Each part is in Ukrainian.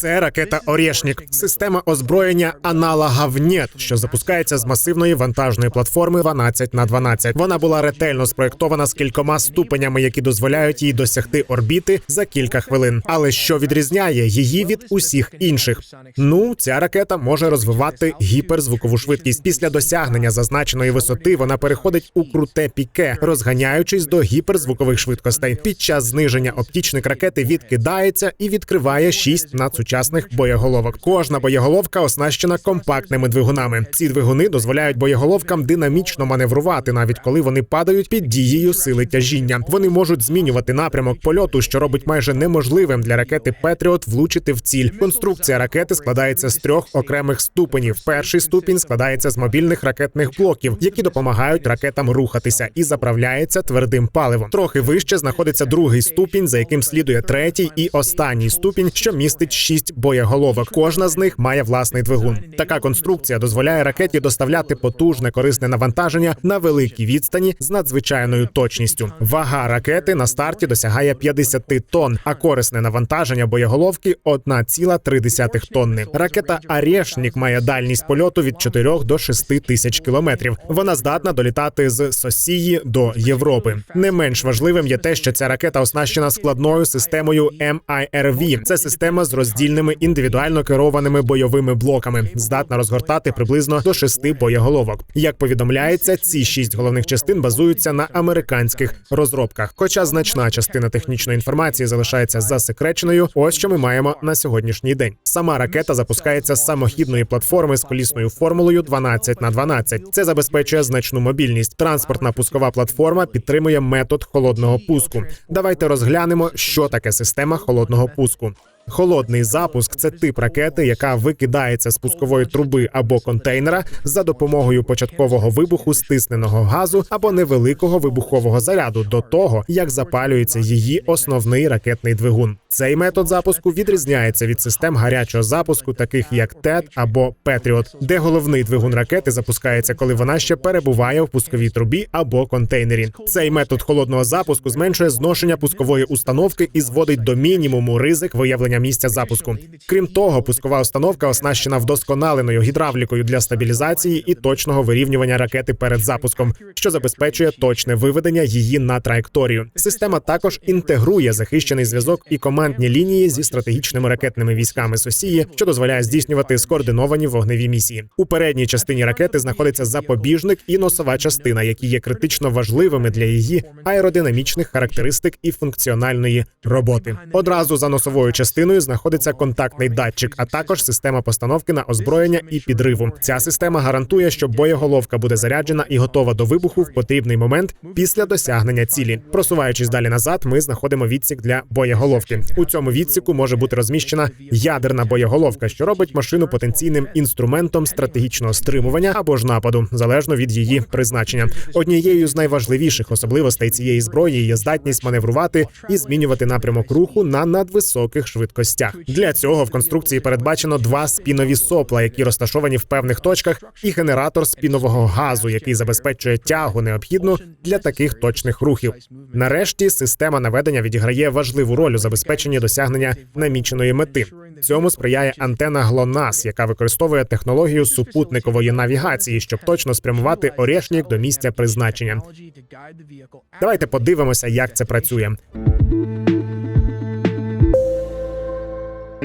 Це ракета Орєшнік, система озброєння аналога ВНЕТ, що запускається з масивної вантажної платформи 12 на 12. Вона була ретельно спроєктована з кількома ступенями, які дозволяють їй досягти орбіти за кілька хвилин. Але що відрізняє її від усіх інших? Ну, ця ракета може розвивати гіперзвукову швидкість. Після досягнення зазначеної висоти вона переходить у круте піке, розганяючись до гіперзвукових швидкостей. Під час зниження оптічник ракети відкидається і відкриває шість надсучасних боєголовок. Кожна боєголовка оснащена компактними двигунами. Ці двигуни дозволяють боєголовкам динамічно маневрувати, навіть коли вони падають під дією сили тяжіння. Вони можуть змінювати напрямок польоту, що робить майже неможливим для ракети Петріот влучити в ціль. Конструкція ракети складається з трьох окремих ступенів. Перший ступінь складається з мобільних ракетних блоків, які допомагають ракетам рухатися, і заправляється твердим паливом. Трохи вище знаходиться другий ступінь, за яким слідує третій і останній ступінь, що містить шість боєголовок. Кожна з них має власний двигун. Така конструкція дозволяє ракеті доставляти потужне корисне навантаження на великій відстані з надзвичайною точністю. Вага ракети на старті досягає 50 тонн, а корисне навантаження боєголовки 1,3 тонни. Ракета Арєшнік має дальність польоту від 4 до 6 тисяч кілометрів. Вона здатна долітати з Сосії до Європи. Не менш важливим є те, що ця ракета оснащена складною системою MIRV. Це система з роздільними індивідуально керованими бойовими блоками, здатна розгортати приблизно до шести боєголовок. Як повідомляється, ці шість головних частин базуються на американських розробках. Хоча значна частина технічної інформації залишається засекреченою. Ось що ми маємо на сьогоднішній день. Сама ракета запускається з самохідної платформи з колісною формулою 12 на 12. Це забезпечує значну мобільність. Транспортна пускова платформа підтримує метод холодного пуску. Давайте розглянемо, що таке система холодного пуску. Холодний запуск це тип ракети, яка викидається з пускової труби або контейнера за допомогою початкового вибуху стисненого газу або невеликого вибухового заряду до того, як запалюється її основний ракетний двигун. Цей метод запуску відрізняється від систем гарячого запуску, таких як ТЕД або Петріот, де головний двигун ракети запускається, коли вона ще перебуває в пусковій трубі або контейнері. Цей метод холодного запуску зменшує зношення пускової установки і зводить до мінімуму ризик виявлення місця запуску. Крім того, пускова установка оснащена вдосконаленою гідравлікою для стабілізації і точного вирівнювання ракети перед запуском, що забезпечує точне виведення її на траєкторію. Система також інтегрує захищений зв'язок і командні лінії зі стратегічними ракетними військами Сосії, що дозволяє здійснювати скоординовані вогневі місії. У передній частині ракети знаходиться запобіжник і носова частина, які є критично важливими для її аеродинамічних характеристик і функціональної роботи. Одразу за носовою частиною знаходиться контактний датчик, а також система постановки на озброєння і підриву. Ця система гарантує, що боєголовка буде заряджена і готова до вибуху в потрібний момент після досягнення цілі. Просуваючись далі назад, ми знаходимо відсік для боєголовки. У цьому відсіку може бути розміщена ядерна боєголовка, що робить машину потенційним інструментом стратегічного стримування або ж нападу, залежно від її призначення. Однією з найважливіших особливостей цієї зброї є здатність маневрувати і змінювати напрямок руху на надвисоких швидкостях. Для цього в конструкції передбачено два спінові сопла, які розташовані в певних точках, і генератор спінового газу, який забезпечує тягу необхідну для таких точних рухів. Нарешті система наведення відіграє важливу роль у забезпеченні досягнення наміченої мети. Цьому сприяє антена ГЛОНАСС, яка використовує технологію супутникової навігації, щоб точно спрямувати орєшнік до місця призначення. Давайте подивимося, як це працює.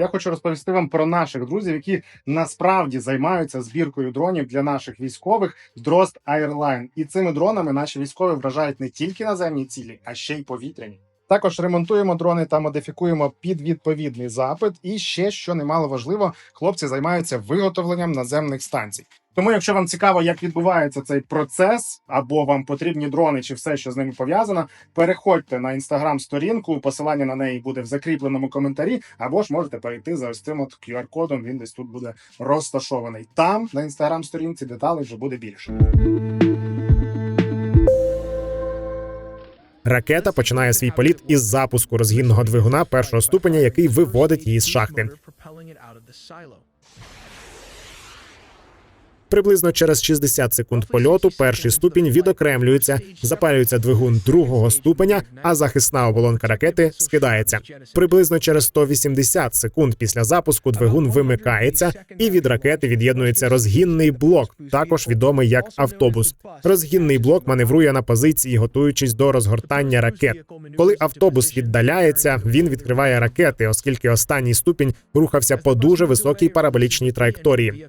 Я хочу розповісти вам про наших друзів, які насправді займаються збіркою дронів для наших військових Drost Airline. І цими дронами наші військові вражають не тільки наземні цілі, а ще й повітряні. Також ремонтуємо дрони та модифікуємо під відповідний запит. І ще що немало важливо, хлопці займаються виготовленням наземних станцій. Тому, якщо вам цікаво, як відбувається цей процес, або вам потрібні дрони, чи все, що з ними пов'язано, переходьте на інстаграм-сторінку. Посилання на неї буде в закріпленому коментарі, або ж можете перейти за ось цим от QR-кодом. Він десь тут буде розташований. Там на інстаграм-сторінці деталей вже буде більше. Ракета починає свій політ із запуску розгінного двигуна першого ступеня, який виводить її з шахти. Приблизно через 60 секунд польоту перший ступінь відокремлюється, запалюється двигун другого ступеня, а захисна оболонка ракети скидається. Приблизно через 180 секунд після запуску двигун вимикається, і від ракети від'єднується розгінний блок, також відомий як автобус. Розгінний блок маневрує на позиції, готуючись до розгортання ракет. Коли автобус віддаляється, він відкриває ракети, оскільки останній ступінь рухався по дуже високій параболічній траєкторії.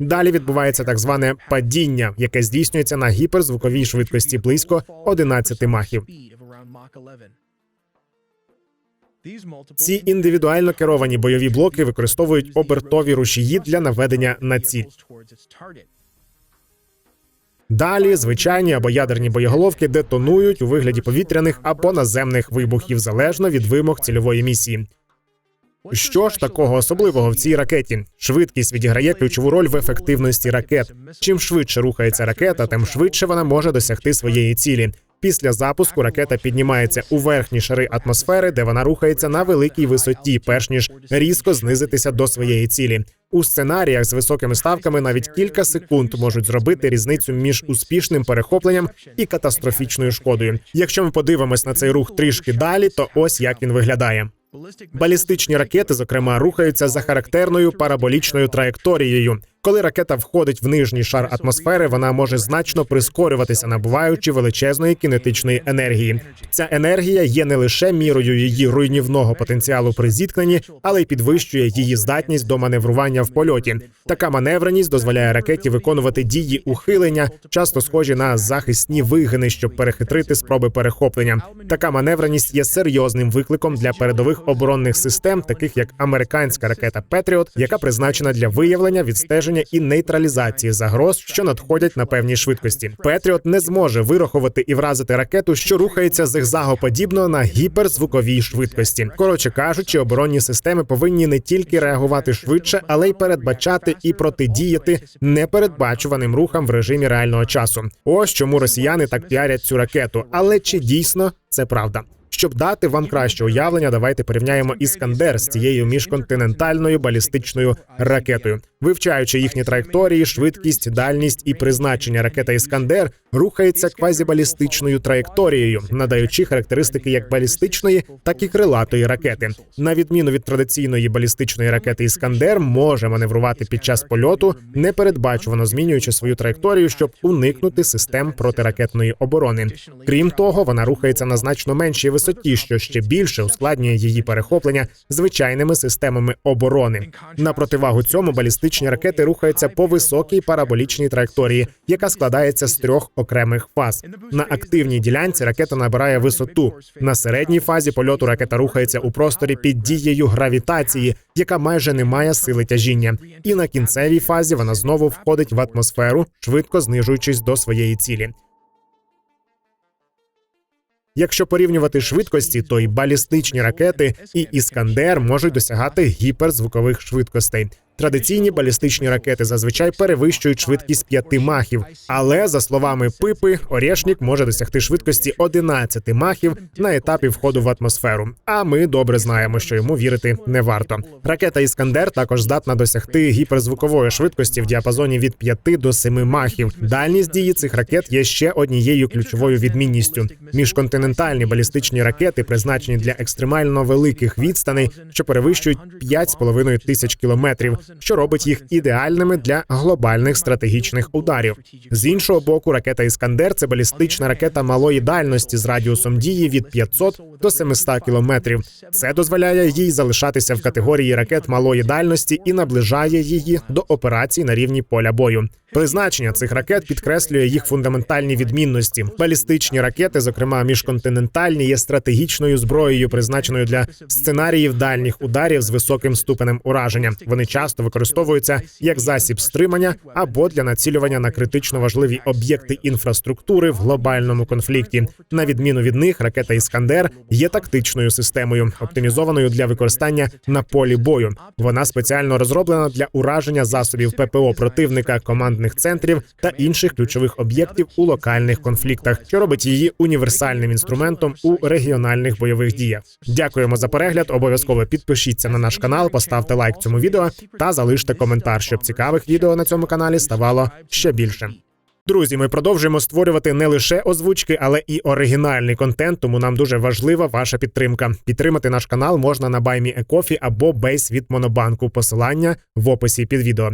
Далі відбувається так зване падіння, яке здійснюється на гіперзвуковій швидкості близько 11 махів. Ці індивідуально керовані бойові блоки використовують обертові рушії для наведення на ціль. Далі звичайні або ядерні боєголовки детонують у вигляді повітряних або наземних вибухів залежно від вимог цільової місії. Що ж такого особливого в цій ракеті? Швидкість відіграє ключову роль в ефективності ракет. Чим швидше рухається ракета, тим швидше вона може досягти своєї цілі. Після запуску ракета піднімається у верхні шари атмосфери, де вона рухається на великій висоті, перш ніж різко знизитися до своєї цілі. У сценаріях з високими ставками навіть кілька секунд можуть зробити різницю між успішним перехопленням і катастрофічною шкодою. Якщо ми подивимось на цей рух трішки далі, то ось як він виглядає. Балістичні ракети, зокрема, рухаються за характерною параболічною траєкторією. Коли ракета входить в нижній шар атмосфери, вона може значно прискорюватися, набуваючи величезної кінетичної енергії. Ця енергія є не лише мірою її руйнівного потенціалу при зіткненні, але й підвищує її здатність до маневрування в польоті. Така маневреність дозволяє ракеті виконувати дії ухилення, часто схожі на захисні вигини, щоб перехитрити спроби перехоплення. Така маневреність є серйозним викликом для передових оборонних систем, таких як американська ракета Петріот, яка призначена для виявлення відстеження і нейтралізації загроз, що надходять на певній швидкості. Петріот не зможе вирахувати і вразити ракету, що рухається зигзагоподібно на гіперзвуковій швидкості. Коротше кажучи, оборонні системи повинні не тільки реагувати швидше, але й передбачати і протидіяти непередбачуваним рухам в режимі реального часу. Ось чому росіяни так піарять цю ракету. Але чи дійсно це правда? Щоб дати вам краще уявлення, давайте порівняємо іскандер з цією міжконтинентальною балістичною ракетою. Вивчаючи їхні траєкторії, швидкість, дальність і призначення ракета Іскандер рухається квазібалістичною траєкторією, надаючи характеристики як балістичної, так і крилатої ракети. На відміну від традиційної балістичної ракети Іскандер може маневрувати під час польоту, непередбачувано змінюючи свою траєкторію, щоб уникнути систем протиракетної оборони. Крім того, вона рухається на значно меншій висоті, що ще більше ускладнює її перехоплення звичайними системами оборони. На противагу цьому балістичні ракети рухаються по високій параболічній траєкторії, яка складається з трьох окремих фаз. На активній ділянці ракета набирає висоту. На середній фазі польоту ракета рухається у просторі під дією гравітації, яка майже не має сили тяжіння. І на кінцевій фазі вона знову входить в атмосферу, швидко знижуючись до своєї цілі. Якщо порівнювати швидкості, то й балістичні ракети і іскандер можуть досягати гіперзвукових швидкостей. Традиційні балістичні ракети зазвичай перевищують швидкість 5 махів, але за словами Пипи, Орєшнік може досягти швидкості 11 махів на етапі входу в атмосферу. А ми добре знаємо, що йому вірити не варто. Ракета Іскандер також здатна досягти гіперзвукової швидкості в діапазоні від 5 до 7 махів. Дальність дії цих ракет є ще однією ключовою відмінністю. Міжконтинентальні балістичні ракети призначені для екстремально великих відстаней, що перевищують 5,5 тисяч кілометрів що робить їх ідеальними для глобальних стратегічних ударів. З іншого боку, ракета Іскандер це балістична ракета малої дальності з радіусом дії від 500 до 700 кілометрів. Це дозволяє їй залишатися в категорії ракет малої дальності і наближає її до операцій на рівні поля бою. Призначення цих ракет підкреслює їх фундаментальні відмінності. Балістичні ракети, зокрема міжконтинентальні, є стратегічною зброєю, призначеною для сценаріїв дальніх ударів з високим ступенем ураження. Вони часто використовуються як засіб стримання або для націлювання на критично важливі об'єкти інфраструктури в глобальному конфлікті. На відміну від них, ракета Іскандер є тактичною системою, оптимізованою для використання на полі бою. Вона спеціально розроблена для ураження засобів ППО противника, командних центрів та інших ключових об'єктів у локальних конфліктах, що робить її універсальним інструментом у регіональних бойових діях. Дякуємо за перегляд. Обов'язково підпишіться на наш канал, поставте лайк цьому відео та залиште коментар, щоб цікавих відео на цьому каналі ставало ще більше. Друзі, ми продовжуємо створювати не лише озвучки, але і оригінальний контент. Тому нам дуже важлива ваша підтримка. Підтримати наш канал можна на BuyMeACoffee або Бейс від Монобанку. Посилання в описі під відео.